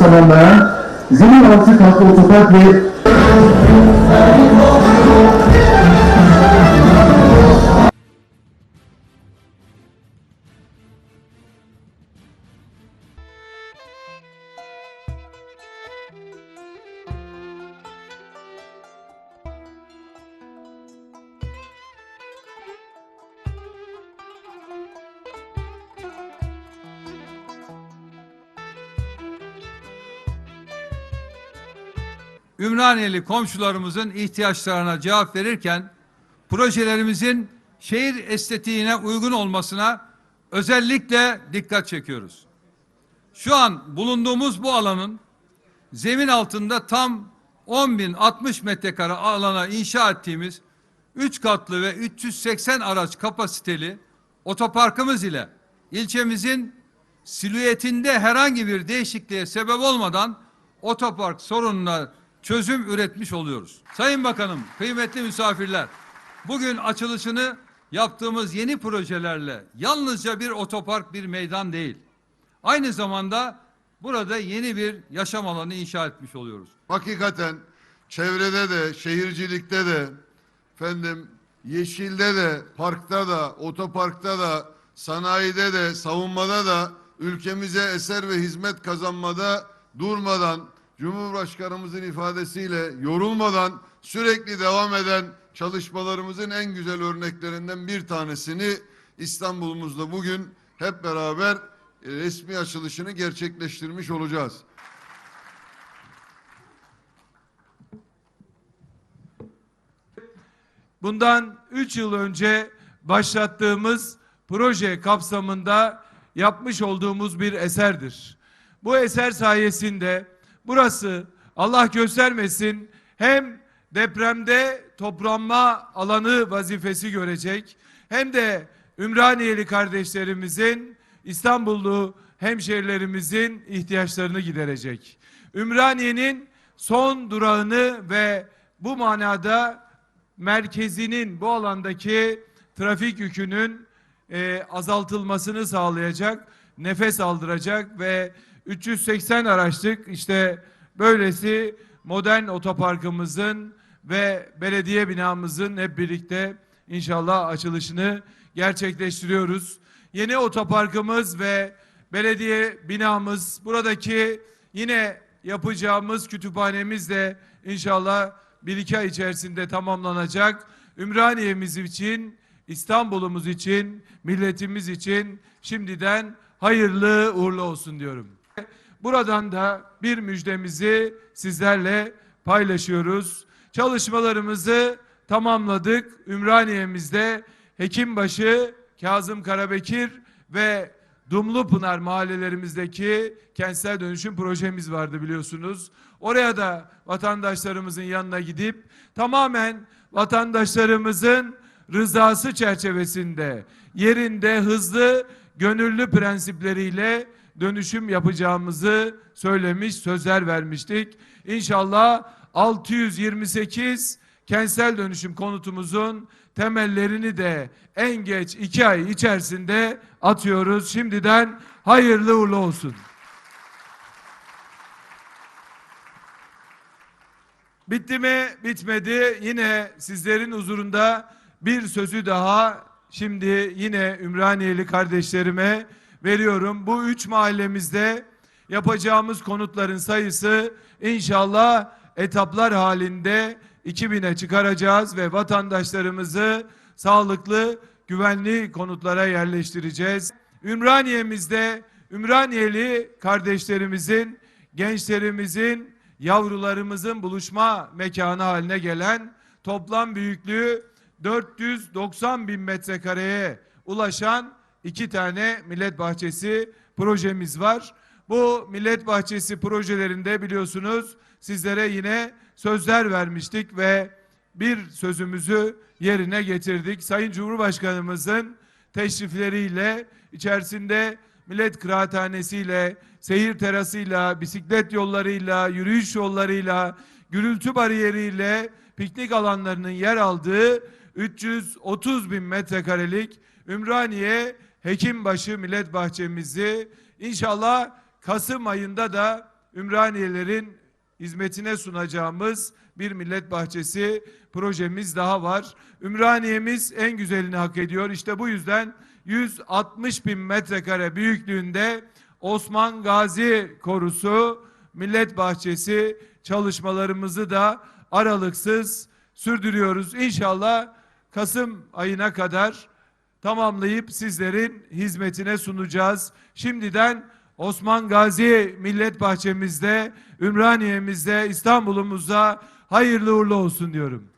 tamamlayan zemin altı katlı otopark ve Ümraniyeli komşularımızın ihtiyaçlarına cevap verirken projelerimizin şehir estetiğine uygun olmasına özellikle dikkat çekiyoruz. Şu an bulunduğumuz bu alanın zemin altında tam 10.060 metrekare alana inşa ettiğimiz 3 katlı ve 380 araç kapasiteli otoparkımız ile ilçemizin silüetinde herhangi bir değişikliğe sebep olmadan otopark sorununa çözüm üretmiş oluyoruz. Sayın Bakanım, kıymetli misafirler, bugün açılışını yaptığımız yeni projelerle yalnızca bir otopark bir meydan değil. Aynı zamanda burada yeni bir yaşam alanı inşa etmiş oluyoruz. Hakikaten çevrede de, şehircilikte de, efendim yeşilde de, parkta da, otoparkta da, sanayide de, savunmada da ülkemize eser ve hizmet kazanmada durmadan Cumhurbaşkanımızın ifadesiyle yorulmadan sürekli devam eden çalışmalarımızın en güzel örneklerinden bir tanesini İstanbul'umuzda bugün hep beraber e, resmi açılışını gerçekleştirmiş olacağız. bundan 3 yıl önce başlattığımız proje kapsamında yapmış olduğumuz bir eserdir. Bu eser sayesinde burası Allah göstermesin hem depremde toplanma alanı vazifesi görecek hem de Ümraniyeli kardeşlerimizin İstanbullu hemşerilerimizin ihtiyaçlarını giderecek. Ümraniye'nin son durağını ve bu manada merkezinin bu alandaki trafik yükünün e, azaltılmasını sağlayacak, nefes aldıracak ve 380 araçlık işte böylesi modern otoparkımızın ve belediye binamızın hep birlikte inşallah açılışını gerçekleştiriyoruz. Yeni otoparkımız ve belediye binamız buradaki yine yapacağımız kütüphanemiz de inşallah bir iki ay içerisinde tamamlanacak. Ümraniye'miz için, İstanbul'umuz için, milletimiz için şimdiden hayırlı uğurlu olsun diyorum. Buradan da bir müjdemizi sizlerle paylaşıyoruz. Çalışmalarımızı tamamladık. Ümraniye'mizde Hekimbaşı, Kazım Karabekir ve Dumlupınar mahallelerimizdeki kentsel dönüşüm projemiz vardı biliyorsunuz. Oraya da vatandaşlarımızın yanına gidip tamamen vatandaşlarımızın rızası çerçevesinde yerinde hızlı gönüllü prensipleriyle dönüşüm yapacağımızı söylemiş, sözler vermiştik. İnşallah 628 kentsel dönüşüm konutumuzun temellerini de en geç iki ay içerisinde atıyoruz. Şimdiden hayırlı uğurlu olsun. Bitti mi? Bitmedi. Yine sizlerin huzurunda bir sözü daha şimdi yine Ümraniyeli kardeşlerime veriyorum. Bu üç mahallemizde yapacağımız konutların sayısı inşallah etaplar halinde 2000'e çıkaracağız ve vatandaşlarımızı sağlıklı, güvenli konutlara yerleştireceğiz. Ümraniye'mizde Ümraniyeli kardeşlerimizin, gençlerimizin, yavrularımızın buluşma mekanı haline gelen toplam büyüklüğü 490 bin metrekareye ulaşan iki tane millet bahçesi projemiz var. Bu millet bahçesi projelerinde biliyorsunuz sizlere yine sözler vermiştik ve bir sözümüzü yerine getirdik. Sayın Cumhurbaşkanımızın teşrifleriyle içerisinde millet kıraathanesiyle, seyir terasıyla, bisiklet yollarıyla, yürüyüş yollarıyla, gürültü bariyeriyle piknik alanlarının yer aldığı 330 bin metrekarelik Ümraniye Hekimbaşı Millet Bahçemizi inşallah Kasım ayında da Ümraniyelerin hizmetine sunacağımız bir millet bahçesi projemiz daha var. Ümraniyemiz en güzelini hak ediyor. İşte bu yüzden 160 bin metrekare büyüklüğünde Osman Gazi Korusu Millet Bahçesi çalışmalarımızı da aralıksız sürdürüyoruz. İnşallah Kasım ayına kadar tamamlayıp sizlerin hizmetine sunacağız. Şimdiden Osman Gazi Millet Bahçemizde, Ümraniye'mizde, İstanbul'umuzda hayırlı uğurlu olsun diyorum.